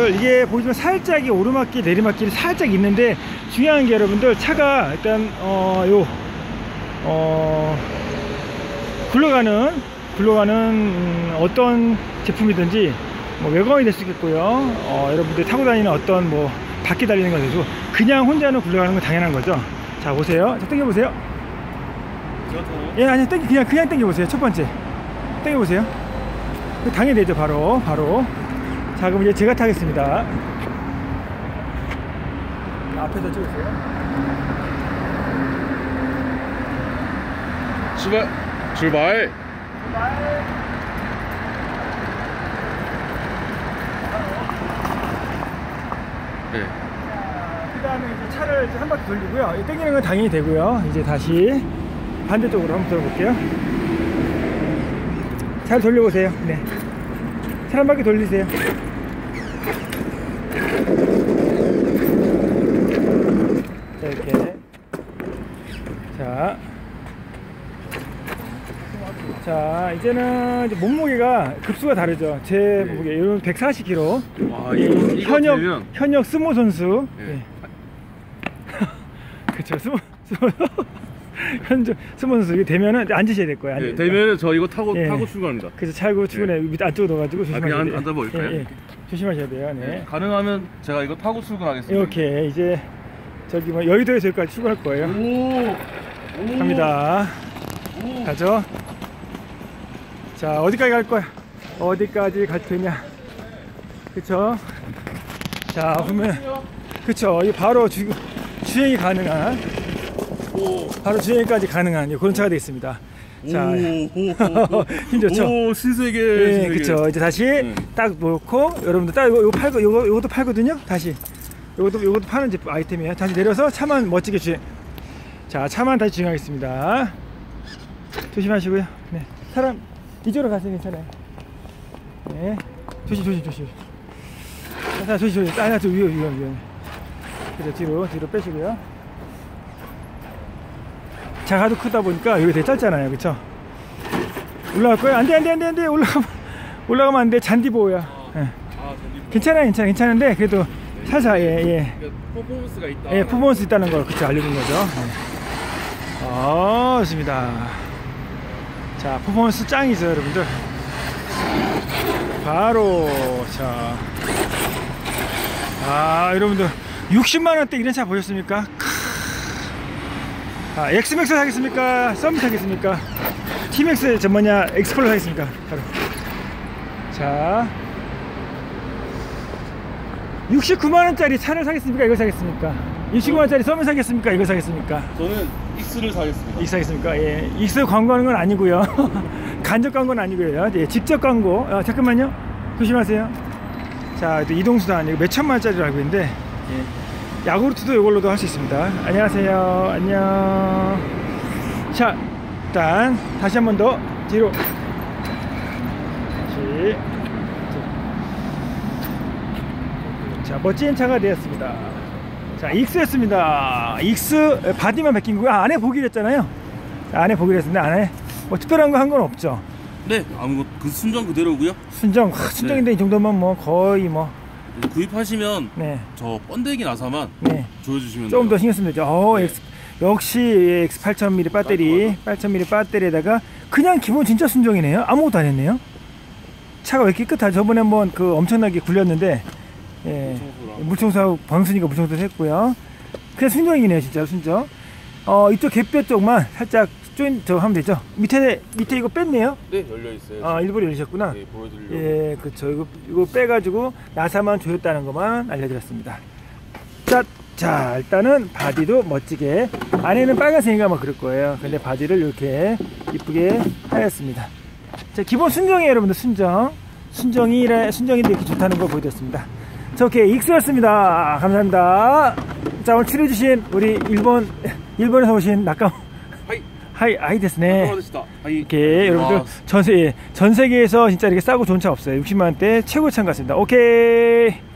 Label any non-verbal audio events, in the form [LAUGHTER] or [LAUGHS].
여러분들 이게 보시면 살짝 이 오르막길 내리막길이 살짝 있는데 중요한 게 여러분들 차가 일단 어요 어 굴러가는 굴러가는 음, 어떤 제품이든지 뭐 외곽이 될 수 있겠고요. 어, 여러분들 타고 다니는 어떤 뭐 바퀴 달리는 것에도 그냥 혼자는 굴러가는 건 당연한 거죠. 자 보세요. 자 당겨보세요. 예 아니 땡 그냥 그냥 당겨보세요. 첫 번째. 당겨보세요. 당연히 되죠. 바로 바로 자 그럼 이제 제가 타겠습니다 앞에서 찍으세요 출발 출발 네. 그 다음에 이제 차를 이제 한 바퀴 돌리고요. 이 땡기는 건 당연히 되고요. 이제 다시 반대쪽으로 한번 돌아볼게요. 잘 돌려보세요. 네. 차 한 바퀴 돌리세요. 자, 이렇게. 자. 자, 이제는 이제 몸무게가 급수가 다르죠. 제 몸무게, 이건 140kg. 와 이거 이거 현역 되면 현역 스모 선수. 네. 예. 그렇죠. 스모 스모 현재 스모 선수 이게 되면은 앉으셔야 될 거예요. 네, 앉으니까. 되면 저 이거 타고 예. 타고 출발합니다. 그래서 차고 출근해 밑 안쪽으로 넣어가지고 조심하셔야 그냥 돼요. 앉- 앉아볼까요? 예, 예. 조심하셔야 돼요. 네. 네. 가능하면 제가 이거 타고 출근하겠습니다. 이렇게 이제 저기 뭐 여의도에서 여기까지 출근할 거예요. 오, 오. 갑니다. 오. 가죠. 자 어디까지 갈 거야? 어디까지 갈 테냐? 그쵸? 자 보면 그쵸? 이 바로 주, 주행이 가능한 오. 바로 주행까지 가능한 그런 차가 되겠습니다. 자, 오, 오, [LAUGHS] 힘 신세계. 예, 신세계. 그쵸. 이제 다시 네. 딱 놓고 여러분들 딱 이거, 이거 팔고 이거 이것도 팔거든요. 다시 이것도 이것도 파는 아이템이에요. 다시 내려서 차만 멋지게 주행. 자, 차만 다시 주행하겠습니다. 조심하시고요. 네, 사람 이쪽으로 가세요. 괜찮아요. 네, 조심 조심 조심. 자, 조심 조심. 아니야, 저 위험 위험 위험. 그래서 뒤로 뒤로 빼시고요. 자가도 크다 보니까 여기 되게 짧잖아요, 그렇죠? 올라갈 거예요? 안돼 안돼 안돼 안돼 올라가면 올라가면 안돼 잔디 보호야. 예. 아, 괜찮아요, 괜찮아, 괜찮은데 그래도 살살 예 예. 그 퍼포먼스가 있다. 예, 퍼포먼스 있다는 걸 그쵸 알려준 거죠. 예. 어, 좋습니다. 자, 퍼포먼스 짱이죠, 여러분들. 바로 자, 아, 여러분들 60만 원대 이런 차 보셨습니까? 크. 아, 엑스맥스 사겠습니까? 썸밋 하겠습니까? 티맥스 저 뭐냐 엑스플로 사겠습니까? 바로. 자, 69만 원짜리 차를 사겠습니까? 이걸 사겠습니까? 69만 원짜리 썸을 사겠습니까? 이걸 사겠습니까? 저는 익스를 사겠습니다. 이거 사겠습니까? 예, 익스 광고하는 건 아니고요. [LAUGHS] 간접 광고는 아니고요. 예, 직접 광고. 아, 잠깐만요. 조심하세요. 자, 또 이동수단 이거 몇 천만 원짜리로 알고 있는데 예, 야구르트도 이걸로도 할 수 있습니다. 안녕하세요. 안녕. 자, 일단 다시 한 번 더 뒤로. 다시. 자, 멋진 차가 되었습니다. 자, 익스였습니다. 익스 바디만 베낀 거고 아, 안에 보기로 했잖아요. 자, 안에 보기로 했는데 안에 뭐 특별한 거 한 건 없죠. 네, 아무 그 순정 그대로고요. 순정, 하, 순정인데 이 정도면 뭐 거의 뭐 구입하시면 네, 저 번데기 나사만 네. 조여주시면 조금 더. 신경 쓰면 되죠. 어, 네. 역시 X 8000mAh 배터리, 8000mAh 배터리에다가 그냥 기본 진짜 순정이네요. 아무것도 안 했네요. 차가 왜 깨끗하? 저번에 한번 그 엄청나게 굴렸는데 예. 물청소하고 방순이가 물청소 했고요. 그냥 순정이네요, 진짜 순정. 어, 이쪽 갯뼈 쪽만 살짝 조인 저 하면 되죠. 밑에 밑에 이거 뺐네요. 네, 열려 있어요. 아, 일부러 열으셨구나. 네, 보여드리려고. 예, 그렇죠. 이거 이거 빼가지고 나사만 조였다는 것만 알려드렸습니다. 자, 자, 일단은 바디도 멋지게 안에는 빨간색인가 뭐 그럴 거예요. 근데 바디를 이렇게 이쁘게 하였습니다. 자, 기본 순정이에요, 여러분들 순정. 순정이래 순정인데 이렇게 좋다는 걸 보여드렸습니다. 자, 오케이 익스였습니다. 감사합니다. 자, 오늘 출연해주신 우리 일본 일본에서 오신 낙감 하이. 하이 아이 됐네. 이렇게 여러분들 와, 전 세계 전 세계에서 진짜 이렇게 싸고 좋은 차 없어요. 60만 원대 최고 차인 것 같습니다. 오케이.